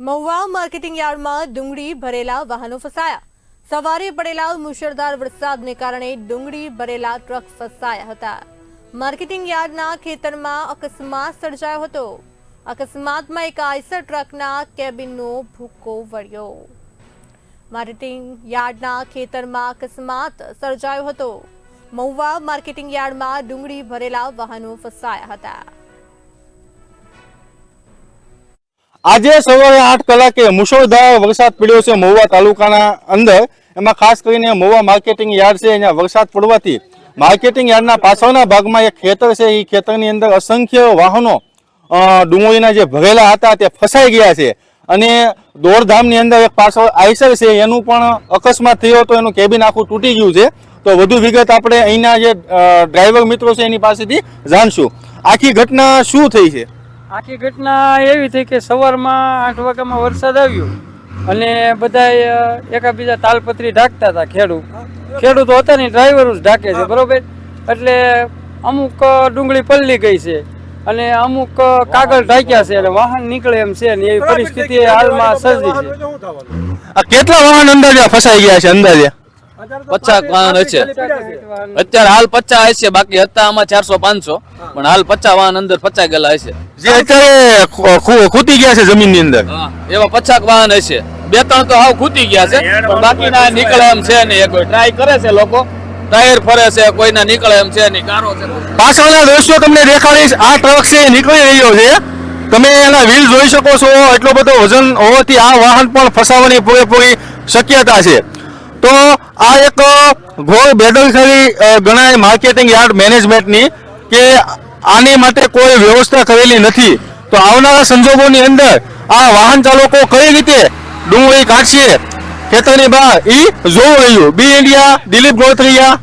Mahuva marketing યાર્ડમાં ડુંગળી ભરેલા વાહનો ફસાયા. સવારે પડેલા મુશળધાર વરસાદને કારણે ડુંગળી ભરેલા ટ્રક ફસાયા હતા. માર્કેટિંગ યાર્ડના ખેતરમાં અકસ્માત સર્જાયો હતો. અકસ્માતમાં એક આઈસર ટ્રકના કેબિનનો ભૂક્કો વળ્યો. માર્કેટિંગ યાર્ડના ખેતરમાં અકસ્માત સર્જાયો હતો. મહુવા માર્કેટિંગ યાર્ડમાં ડુંગળી ભરેલા વાહનો ફસાયા હતા. આજે સવારે આઠ કલાકે મુશળધાર વરસાદ પડ્યો છે મહુવા તાલુકાના અંદર. એમાં ખાસ કરીને મહુવા માર્કેટિંગ યાર્ડ છે અહીંયા વરસાદ પડવાથી માર્કેટિંગ યાર્ડના પાછળના ભાગમાં એક ખેતર છે. એ ખેતરની અંદર અસંખ્ય વાહનો ડુંગળીના જે ભરેલા હતા, તે ફસાઈ ગયા છે. અને દોડધામની અંદર એક પાછળ આઈસર છે, એનું પણ અકસ્માત થયો હતો એનું કેબિન આખું તૂટી ગયું છે. તો વધુ વિગત આપણે અહીંના જે ડ્રાઈવર મિત્રો છે, એની પાસેથી જાણશું. આખી ઘટના શું થઈ છે? આખી ઘટના એવી થઈ કે સવારમાં આઠ વાગ્યામાં વરસાદ આવ્યો અને બધા એકાબીજા તાલપત્રી ઢાંકતા હતા ખેડૂત. ખેડૂતો હતા ને ડ્રાઈવરો જ ઢાંકે છે બરોબર? એટલે અમુક ડુંગળી પલ્લી ગઈ છે અને અમુક કાગળ ઢાંક્યા છે અને વાહન નીકળે એમ છે ને એવી પરિસ્થિતિ હાલમાં સર્જી છે. આ કેટલા વાહન અંદાજે ફસાઈ ગયા છે અંદાજે? પચાસ વાહન હશે. અત્યારે હાલ પચાસ હશે બાકી હતા આમાં ચારસો પાંચસો. પણ હાલ પચાસ વાહન અંદર પચાસ ગયેલા હશે. જે અત્યારે ખુ- ખુ- ગયા છે જમીનની અંદર. એવા પચાસ વાહન હશે. બે ત્રણ તો હાવ ખૂટી ગયા છે પણ બાકીના નીકળે એમ છે નહીં. એ કોઈ ટ્રાય કરે છે લોકો? ટાયર ફરે છે કોઈના નીકળે એમ છે નહીં. કારો છે પાછળના દ્રશ્યો તમને દેખાડીશ. આ ટ્રક છે નીકળી રહ્યો છે. તમે એના વ્હીલ જોઈ શકો છો. એટલો બધો વજન હોવાથી આ વાહન પણ ફસાવાની પૂરેપૂરી શક્યતા છે. તો આ એક ઘોર અ, ગણાય માર્કેટિંગ યાર્ડ મેનેજમેન્ટની કે આની માટે કોઈ વ્યવસ્થા કરેલી નથી. તો આવનારા સંજોગોની અંદર આ વાહન ચાલકો કઈ રીતે ડુંગળી કાઢશે? ખેતરની બહાર ઈ જોવું રહ્યું. બી ઇન્ડિયા દિલીપ ગોત્રીયા